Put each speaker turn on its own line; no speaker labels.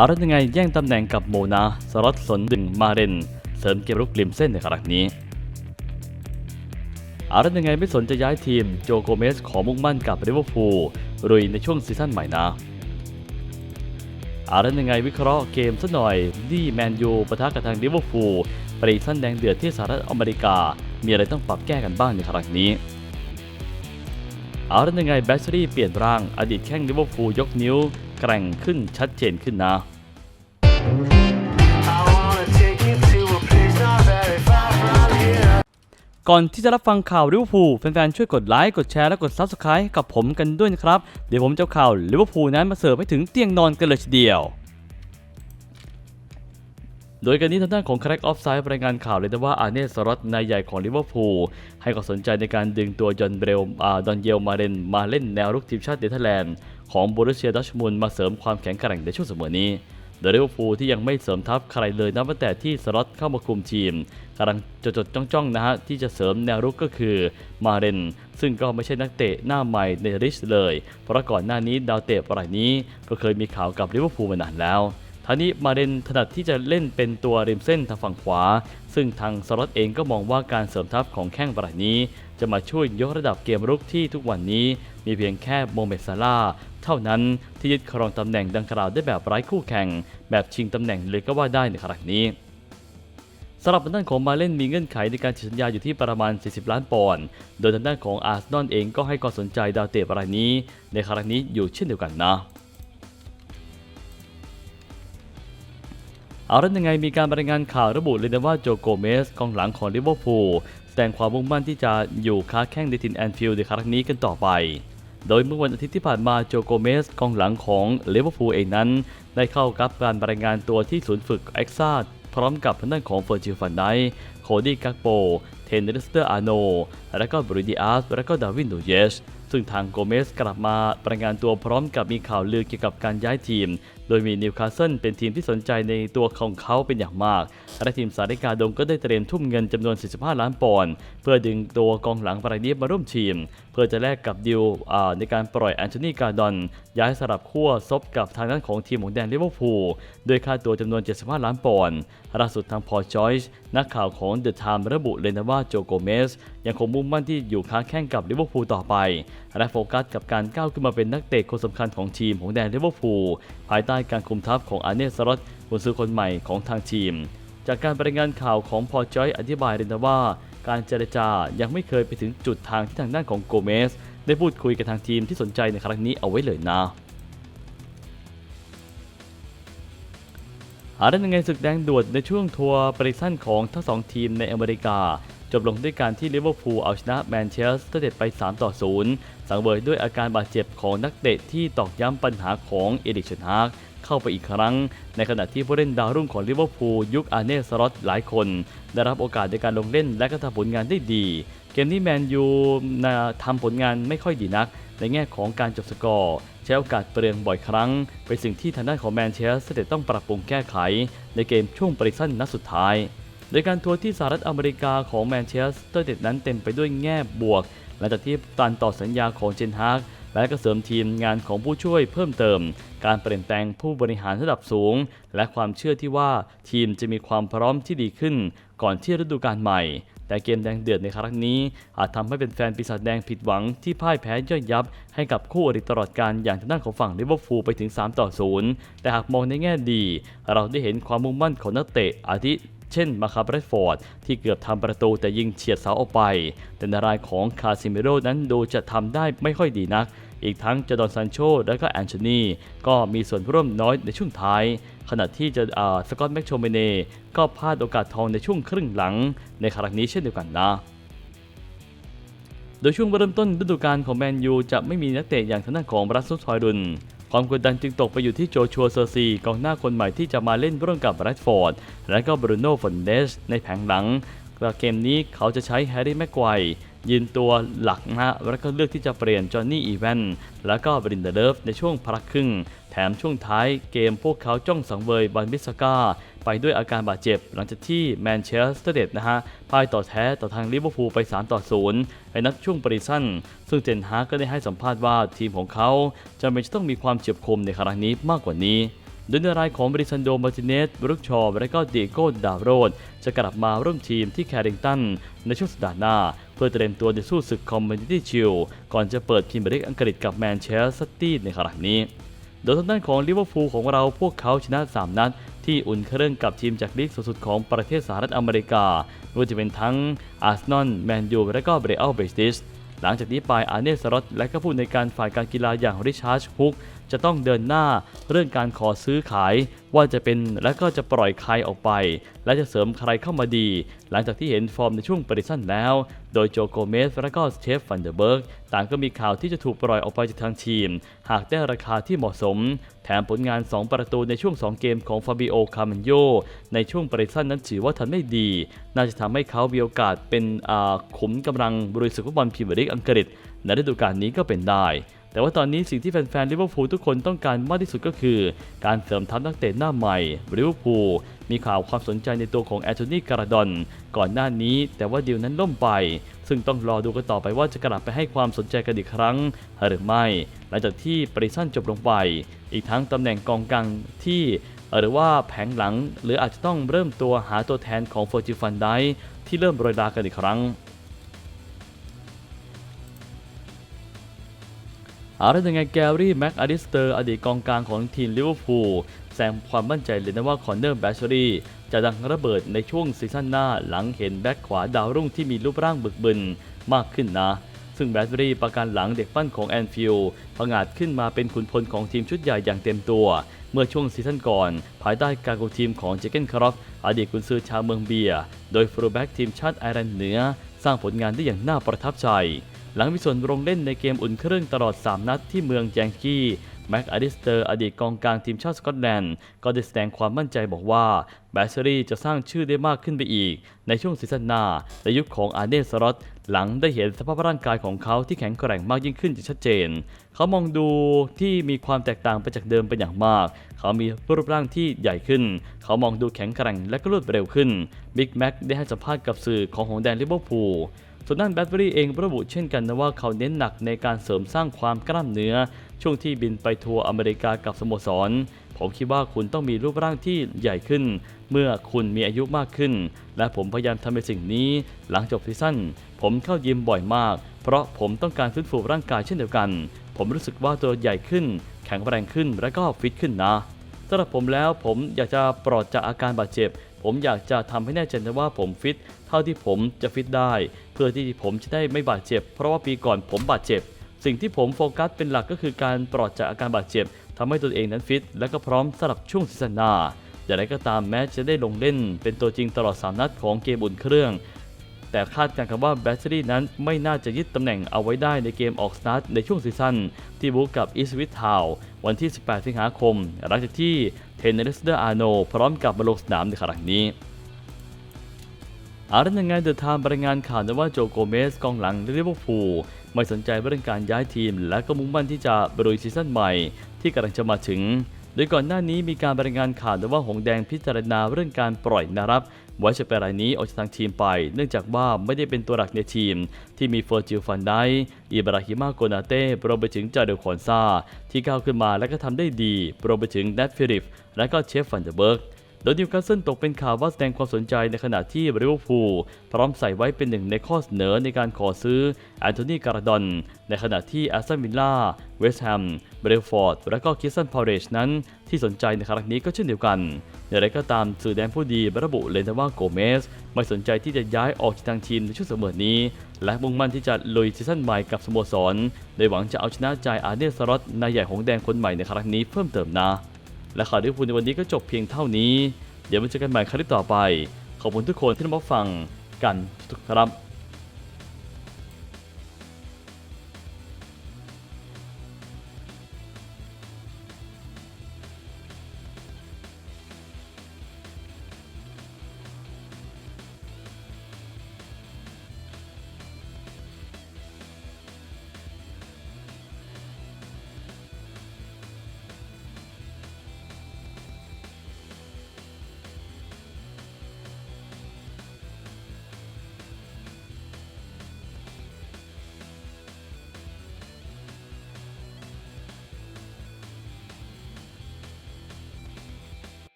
อาแล้วยังไงแย่งตำแหน่งกับโมนาสล็อตสนดึงมาเรน เสริมเกมรุกริมเส้นในครั้งนี้ อาแล้วยังไงไม่สนจะย้ายทีมโจโกเมสขอมุ่งมั่นกับลิเวอร์พูลรุยในช่วงซีซั่นใหม่นะอาแล้วยังไงวิเคราะห์เกมสักหน่อยนี่แมนยูปะทะกับทางลิเวอร์พูลปรีสั้นแดงเดือดที่สหรัฐอเมริกา มีอะไรต้องปรับแก้กันบ้างในครั้งนี้อาแล้วยังไงแบชรี่เปลี่ยนร่างอดีตแข้งลิเวอร์พูลยกนิ้ว แกร่งขึ้นชัดเจนขึ้นนะก่อนที่จะรับฟังข่าวลิเวอร์พูลแฟนๆ ช่วยกดไลค์ กดแชร์ และกด Subscribe กับผมกันด้วยนะครับ เดี๋ยวผมจะเอาข่าวลิเวอร์พูลนั้นมาเสิร์ฟให้ถึงเตียงนอนกันเลยทีเดียว โดยกันนี้ทางด้านของ Crack Off Side รายงานข่าวเลยนะว่าอาเนสรอตนายใหญ่ของลิเวอร์พูลให้ความสนใจในการดึงตัวยอนเบลดอนเยลมาเรนมาเล่นแนวรุกทีมชาติเนเธอร์แลนด์ของบรูเซียดอชมุนมาเสริมความแข็งแกร่งในช่วงเสมอนี้โดยลิเวอร์พูลที่ยังไม่เสริมทัพใครเลยนับตั้งแต่ที่สล็อตเข้ามาคุมทีมกำลังจดๆจ้องๆนะฮะที่จะเสริมแนวรุกก็คือมาเรนซึ่งก็ไม่ใช่นักเตะหน้าใหม่ในริชเลย เพราะก่อนหน้านี้ดาวเตะรายนี้ก็เคยมีข่าวกับลิเวอร์พูลมานานแล้ว ท่านี้มาเรนถนัดที่จะเล่นเป็นตัวริมเส้นทางฝั่งขวา ซึ่งทางสล็อตเองก็มองว่าการเสริมทัพของแข้งรายนี้ จะมาช่วยยกระดับเกมรุกที่ทุกวันนี้ มีเพียงแค่โมเมดซาลาเท่านั้นที่ยึดครองตำแหน่งดังกล่าวได้แบบไร้คู่แข่ง แบบชิงตำแหน่งเลยก็ว่าได้ในครั้งนี้สำหรับทางด้านของมาเล่นมีเงื่อนไขในการเซ็นสัญญาอยู่ที่ประมาณ 40 ล้านปอนด์ โดยทางด้านของอาร์เซนอลเองก็ให้ความสนใจดาวเตะรายนี้ ในครั้งนี้อยู่เช่นเดียวกันนะ เอาล้วยังไงมีการรายงานข่าวระบุเลยนะว่าโจโกเมสกองหลังของลิเวอร์พูลแสดงความมุ่งมั่นที่จะอยู่ค้าแข้งในถิ่นแอนฟิลด์ในครั้งนี้กันต่อไป โดยเมื่อวันอาทิตย์ที่ผ่านมาโจโกเมสกองหลังของลิเวอร์พูลเองนั้น ได้เข้ากับการรายงานตัวที่ศูนย์ฝึกเอ็กซ่าพร้อมกับทางด้านของเฟอร์จิลฟันไดโคดี้กักโปเทนเนสเตอร์อาโน และก็บรูดิอาส และก็ดาวินดูเยส ซึ่งทางโกเมสกลับมารายงานตัวพร้อมกับมีข่าวลือเกี่ยวกับการย้ายทีม โดยมีนิวคาสเซิลเป็นทีมที่สนใจในตัวของเขาเป็นอย่างมาก และทีมสาริกาดงก็ได้เตรียมทุ่มเงินจำนวน 45 ล้านปอนด์เพื่อดึงตัวกองหลังรายนี้มาร่วมทีม เพื่อจะแลกกับดิวในการปล่อยแอนโทนีการ์ดอน ย้ายสลับขั้วซบกับทางด้านของทีมของแดนลิเวอร์พูลโดยค่าตัวจำนวน 75 ล้านปอนด์ล่าสุดทางพอจอยส์นักข่าวของเดอะไทม์ระบุเลยนะว่าโจโกเมสยังคงมุ่งมั่นที่อยู่ค้าแข่งกับลิเวอร์พูลต่อไป และโฟกัสกับการก้าวขึ้นมาเป็นนักเตะคนสำคัญของทีมของแดนลิเวอร์พูลภายใต้การคุมทัพของอาเนสรอตกุนซือคนใหม่ของทางทีม จากการรายงานข่าวของพอจอยอธิบายเลยนว่า การเจรจายังไม่เคยไปถึงจุดทางที่ทางด้านของโกเมส ได้พูดคุยกับทางทีมที่สนใจในครั้งนี้เอาไว้เลยนะหาได้ยังไงศึกแดงด่วนในช่วงทัวร์ปริสั้นของทั้งสองทีมในอเมริกา จบลงด้วยการที่ลิเวอร์พูลเอาชนะแมนเชสเตอร์เดดไป 3 ต่อ 0 สังเวยด้วยอาการบาดเจ็บของนักเตะที่ตอกย้ำปัญหาของเอริกเชนฮากเข้าไปอีกครั้ง ในขณะที่ผู้เล่นดาวรุ่งของลิเวอร์พูลยุคอาร์เน่สล็อตหลายคน ได้รับโอกาสในการลงเล่นและก็ทำผลงานได้ดี เกมนี้แมนยูนะทำผลงานไม่ค่อยดีนัก ในแง่ของการจบสกอร์ใช้โอกาสเปลืองบ่อยครั้ง เป็นสิ่งที่ทางด้านของแมนเชสเตอร์ต้องปรับปรุงแก้ไข ในเกมช่วงปริสั้นนัดสุดท้าย โดยการทัวร์ที่สหรัฐอเมริกาของแมนเชสเตอร์เดนั้นเต็มไปด้วยแง่บวก หลังจากที่การต่อสัญญาของเจนฮากและก็เสริมทีมงานของผู้ช่วยเพิ่มเติม การเปลี่ยนแปลงผู้บริหารระดับสูง และความเชื่อที่ว่าทีมจะมีความพร้อมที่ดีขึ้น ก่อนที่ฤดูกาลใหม่ แต่เกมแดงเดือดในครั้งนี้ อาจทำให้เป็นแฟนปีศาจแดงผิดหวังที่พ่ายแพ้ย่อยยับ ให้กับคู่อริตลอดการอย่างทางด้านของฝั่งลิเวอร์พูลไปถึง3ต่อ0แต่หากมองในแง่ดี เราได้เห็นความมุ่งมั่นของนักเตะอาทิ เช่นมาคาเบรดฟอร์ดที่เกือบทำประตูแต่ยิงเฉียดเสาออกไป แต่ในรายของคาซิเมโรนั้นดูจะทำได้ไม่ค่อยดีนัก อีกทั้งจดอนซันโชและก็แอนโทนีก็มีส่วนร่วมน้อยในช่วงท้าย ขณะที่จะสกอตแม็กโชเมเน่ก็พลาดโอกาสทองในช่วงครึ่งหลัง ในครั้งนี้เช่นเดียวกันนะโดยช่วงเริ่มต้นฤดูกาลของแมนยูจะไม่มีนักเตะอย่างทางด้านของรัสซุสฮอยรุน ความกดดันจึงตกไปอยู่ที่โจชัวเซอร์ซีกองหน้าคนใหม่ที่จะมาเล่นร่วมกับแรดฟอร์ด และก็บรูโน่ฟอนเดสในแผงหลังแต่เกมนี้เขาจะใช้แฮร์รี่แม็กไกวร์ ยืนตัวหลักนะแล้วก็เลือกที่จะเปลี่ยนจอห์นนี่อีแวนแล้วก็บรินเดเลฟในช่วงพักครึ่ง แถมช่วงท้ายเกมพวกเขาจ้องสังเวยบอลบิสกาไปด้วยอาการบาดเจ็บ หลังจากที่แมนเชสเตอร์เดดนะฮะพ่ายต่อแท้ต่อทางลิเวอร์พูลไป 3 ต่อ 0 ในนัดช่วงปริสั้น ซึ่งเจนฮาก็ได้ให้สัมภาษณ์ว่าทีมของเขาจำเป็นจะต้องมีความเฉียบคมในครั้งนี้มากกว่านี้โดยในรายของบริซันโดมาร์ติเนสบรุกชอและก็ดีโก้ดาวโรดจะกลับมาร่วมทีมที่แคริงตันในช่วงสัปดาห์หน้า เพื่อเตรียมตัวในสู้ศึกคอมมูนิตี้ชิลก่อนจะเปิดพรีเมียร์ลีกอังกฤษกับแมนเชสเตอร์ซิตี้ในครั้งนี้ โดยทางด้านของลิเวอร์พูลของเราพวกเขาชนะ 3 นัด ที่อุ่นเครื่องกับทีมจากลีกสูงสุดของประเทศสหรัฐอเมริกาไม่ว่าจะเป็นทั้งอาร์เซนอลแมนยูและก็เบรอัลเบสติสหลังจากนี้ไปอาร์เนสรอตและก็ผู้ในการฝ่ายการกีฬาอย่างริชาร์ดฮุก จะต้องเดินหน้าเรื่องการขอซื้อขาย ว่าจะเป็นและก็จะปล่อยใครออกไป และจะเสริมใครเข้ามาดี หลังจากที่เห็นฟอร์มในช่วงปริสั้นแล้ว โดยโจโกเมสและก็เชฟฟันเดอร์เบิร์กต่างก็มีข่าวที่จะถูกปล่อยออกไปจากทางทีม หากได้ราคาที่เหมาะสม แถมผลงาน 2 ประตูในช่วง 2 เกมของฟาบิโอคาร์มันโยในช่วงปริสั้นนั้นถือว่าทำได้ดี น่าจะทำให้เขามีโอกาสเป็นขุมกำลังบริสุทธิ์ฟุตบอลพรีเมียร์ลีกอังกฤษในฤดูกาลนี้ก็เป็นได้ แต่ว่าตอนนี้สิ่งที่แฟนๆลิเวอร์พูลทุกคนต้องการมากที่สุดก็คือ การเสริมทัพนักเตะหน้าใหม่ลิเวอร์พูลมีข่าวความสนใจในตัวของแอนโทนีการาดอนก่อนหน้านี้ แต่ว่าดีลนั้นล่มไป ซึ่งต้องรอดูกันต่อไปว่าจะกลับไปให้ความสนใจกันอีกครั้ง หรือไม่ หลังจากที่ปริซันจบลงไป อีกทั้งตำแหน่งกองกลางที่หรือว่าแผงหลัง หรืออาจจะต้องเริ่มตัวหาตัวแทนของเฟอร์จิฟันไดที่เริ่มโรยรากันอีกครั้ง เอาละยังไงแกรี่แม็กอดิสเตอร์อดีตกองกลางของทีมลิเวอร์พูลแสดงความมั่นใจเลยนะว่าคอนเนอร์แบชเชอรี่จะดังระเบิดในช่วงซีซั่นหน้าหลังเห็นแบ็คขวาดาวรุ่งที่มีรูปร่างบึกบึนมากขึ้นนะ ซึ่งแบชเชอรี่ประกันหลังเด็กปั้นของแอนฟิลด์ผงาดขึ้นมาเป็นขุนพลของทีมชุดใหญ่อย่างเต็มตัว เมื่อช่วงซีซั่นก่อน ภายใต้การคุทีมของเจเกนครอฟอดีตกุนซือชาวเมืองเบีย โดยฟูแบ็กทีมชาติไอร์แลนด์เหนือ สร้างผลงานได้อย่างน่าประทับใจ หลังมีส่วนลงเล่นในเกมอุ่นเครื่องตลอด 3 นัดที่เมืองแจงกี้แม็กอดิสเตอร์อดีตกองกลางทีมชาติสกอตแลนด์ ก็ได้แสดงความมั่นใจบอกว่าแบชเชอรี่จะสร้างชื่อได้มากขึ้นไปอีก ในช่วงซีซั่นหน้าในยุคของอาร์เนสรอตหลังได้เห็นสภาพร่างกายของเขาที่แข็งแกร่งมากยิ่งขึ้นอย่างชัดเจน เขามองดูที่มีความแตกต่างไปจากเดิมเป็นอย่างมาก เขามีรูปร่างที่ใหญ่ขึ้น เขามองดูแข็งแกร่งและก็รวดเร็วขึ้นบิ๊กแม็กได้ให้สัมภาษณ์กับสื่อของหงแดงลิเวอร์พูล ส่วนด้านแบตเตอรี่เองระบุเช่นกันนะว่าเขาเน้นหนักในการเสริมสร้างความกล้ามเนื้อ ช่วงที่บินไปทัวร์อเมริกากับสโมสร ผมคิดว่าคุณต้องมีรูปร่างที่ใหญ่ขึ้น เมื่อคุณมีอายุมากขึ้น และผมพยายามทำในสิ่งนี้ หลังจบซีซั่นผมเข้ายิมบ่อยมาก เพราะผมต้องการฟื้นฟูร่างกายเช่นเดียวกัน ผมรู้สึกว่าตัวใหญ่ขึ้น แข็งแรงขึ้นและก็ฟิตขึ้นนะสำหรับผมแล้วผมอยากจะปลอดจากอาการบาดเจ็บ ผมอยากจะทำให้แน่ใจว่าผมฟิต เท่าที่ผมจะฟิตได้ พื่อที่ผมจะได้ไม่บาดเจ็บ เพราะว่าปีก่อนผมบาดเจ็บ สิ่งที่ผมโฟกัสเป็นหลักก็คือการปลอดจากอาการบาดเจ็บทำให้ตัวเองนั้นฟิต และก็พร้อมสำหรับช่วงซีซั่นหน้าอย่างไรก็ตามแม้จะได้ลงเล่น เป็นตัวจริงตลอด 3 นัดของเกมอุ่นเครื่อง แต่คาดการณ์กันว่าแบตเตอรี่นั้นไม่น่าจะยึดตำแหน่งเอาไว้ได้ในเกมออกสตาร์ทในช่วงซีซั่นที่บุกกับอีสวิททาววันที่ 18 สิงหาคม หลังจากที่เทนเนสเดอร์อาโนพร้อมกับมาลงสนามในครั้งนี้ อาร์ยังไงเดอะไทม์รายงานข่าวนะว่าโจโกเมสกองหลังลิเวอร์พูลไม่สนใจเรื่องการย้ายทีม และก็มุ่งมั่นที่จะบรุยซีซั่นใหม่ ที่กำลังจะมาถึง โดยก่อนหน้านี้มีการรายงานข่าวนะว่าหงแดงพิจารณาเรื่องการปล่อยนารับไว้จะเปรายนี้ออกจากทางทีมไป เนื่องจากว่าไม่ได้เป็นตัวหลักในทีม ที่มีเฟอร์จิลฟันไดอิบราฮิมาโกนาเต้รวมไปถึงจาเดลคอนซาที่ก้าวขึ้นมาและก็ทำได้ดีรวมไปถึงแนทฟิลิปและก็เชฟฟันเดอร์เบิร์ก โดยนิวคาสเซิลตกเป็นข่าวว่าแสดงความสนใจในขณะที่ลิเวอร์พูลพร้อมใส่ไว้เป็นหนึ่งในข้อเสนอในการขอซื้อแอนโทนีการาดอน ในขณะที่แอสตันวิลล่า เวสต์แฮม เบรลฟอร์ด และก็คิสตันพาวเรชนั้นที่สนใจในครั้งนี้ก็เช่นเดียวกันอย่างไรก็ตามสื่อแดนผู้ดีระบุเลยนะว่าโกเมส ไม่สนใจที่จะย้ายออกจากทางทีมในช่วงเสมอนี้ และมุ่งมั่นที่จะลุยซีซั่นใหม่กับสโมสร โดยหวังจะเอาชนะใจอาเนสรอตนายใหญ่ของแดงคนใหม่ในครั้งนี้เพิ่มเติมนะ และข่าวที่พูดในวันนี้ก็จบเพียงเท่านี้ เดี๋ยวมาเจอกันใหม่คลิปต่อไป ขอบคุณทุกคนที่รับฟังกันทุกครับ